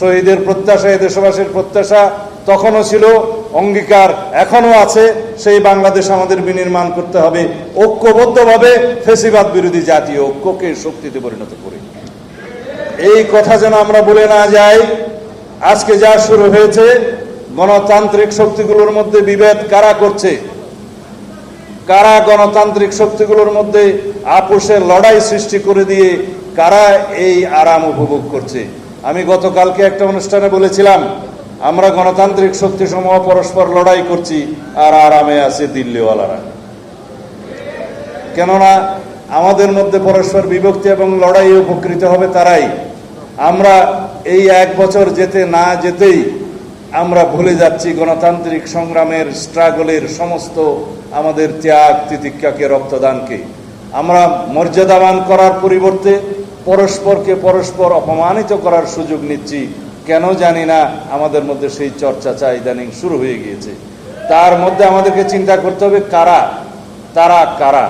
শহীদের প্রত্যাশা দেশবাসীর প্রত্যাশা তখনও ছিল, অঙ্গীকার এখনও আছে, সেই বাংলাদেশ আমাদের বিনির্মাণ করতে হবে। ঐক্যবদ্ধভাবে ফেসিবাদ বিরোধী জাতীয় ঐক্যকে শক্তিতে পরিণত করে। এই কথা যেন আমরা বলে না যাই, আজকে যা শুরু হয়েছে, গণতান্ত্রিক শক্তিগুলোর মধ্যে বিভেদ কারা করছে? কারা গণতান্ত্রিক শক্তিগুলোর মধ্যে আপোষের লড়াই সৃষ্টি করে দিয়ে কারা এই আরাম উপভোগ করছে? আমি গতকালকে একটা অনুষ্ঠানে বলেছিলাম, আমরা গণতান্ত্রিক শক্তিসমূহ পরস্পর লড়াই করছি আর আরামে আছে দিল্লিওয়ালারা। কেননা আমাদের মধ্যে পরস্পর বিভক্তি এবং লড়াই উপকৃত হবে তারাই। আমরা এই এক বছর যেতে না যেতেই আমরা ভুলে যাচ্ছি গণতান্ত্রিক সংগ্রামের স্ট্রাগলের সমস্ত আমাদের ত্যাগ তিতিক্ষাকে রক্তদানকে। আমরা মর্যাদাবান করার পরিবর্তে পরস্পরকে পরস্পর অপমানিত করার সুযোগ নিচ্ছি। কেন জানি না, আমাদের মধ্যে সেই চর্চা চা ইদানিং শুরু হয়ে গিয়েছে। তার মধ্যে আমাদেরকে চিন্তা করতে হবে, কারা? তারা কারা?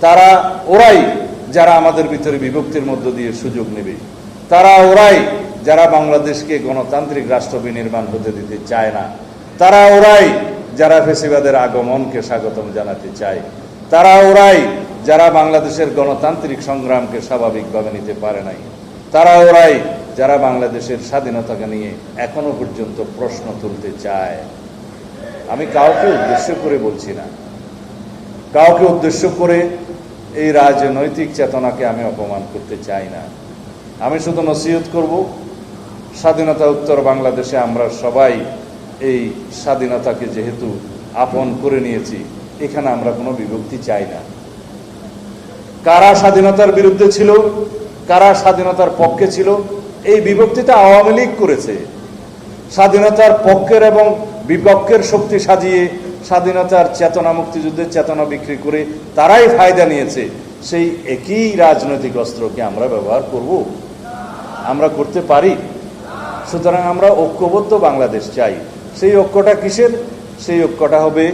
তারা ওরাই যারা আমাদের ভিতরে বিভক্তির মধ্য দিয়ে সুযোগ নেবে। তারা ওরাই যারা বাংলাদেশকে গণতান্ত্রিক রাষ্ট্র বিনির্মাণ হতে দিতে চায় না। তারা ওরাই যারা ফেসিবাদের আগমনকে স্বাগতম জানাতে চায়। তারা ওরাই যারা বাংলাদেশের গণতান্ত্রিক সংগ্রামকে স্বাভাবিকভাবে নিতে পারে নাই, তারা ওরাই যারা বাংলাদেশের স্বাধীনতাকে নিয়ে এখনও পর্যন্ত প্রশ্ন তুলতে চায়। আমি কাউকে উদ্দেশ্য করে বলছি না। কাউকে উদ্দেশ্য করে এই রাজনৈতিক চেতনাকে আমি অপমান করতে চাই না। আমি শুধু নসিহত করব, স্বাধীনতা উত্তর বাংলাদেশে আমরা সবাই এই স্বাধীনতাকে যেহেতু আপন করে নিয়েছি, এখানে আমরা কোনো বিভক্তি চাই না। কারা স্বাধীনতার বিরুদ্ধে ছিল, কারা স্বাধীনতার পক্ষে ছিল, এই বিভক্তিটা আওয়ামী লীগ করেছে। স্বাধীনতার পক্ষের এবং বিপক্ষের শক্তি সাজিয়ে স্বাধীনতার চেতনা মুক্তিযুদ্ধের চেতনা বিক্রি করে তারাই ফায়দা নিয়েছে। সেই একই রাজনৈতিক অস্ত্রকে আমরা ব্যবহার করব। আমরা করতে পারি। সুতরাং আমরা ঐক্যবদ্ধ বাংলাদেশ চাই। সেই ঐক্যটা কিসের? সেই ঐক্যটা হবে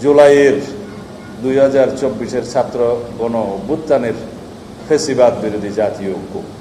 জুলাইয়ের দুই হাজার চব্বিশের ছাত্র গণ অভ্যুত্থানের ফেসিবাদ বিরোধী জাতীয় ঐক্য।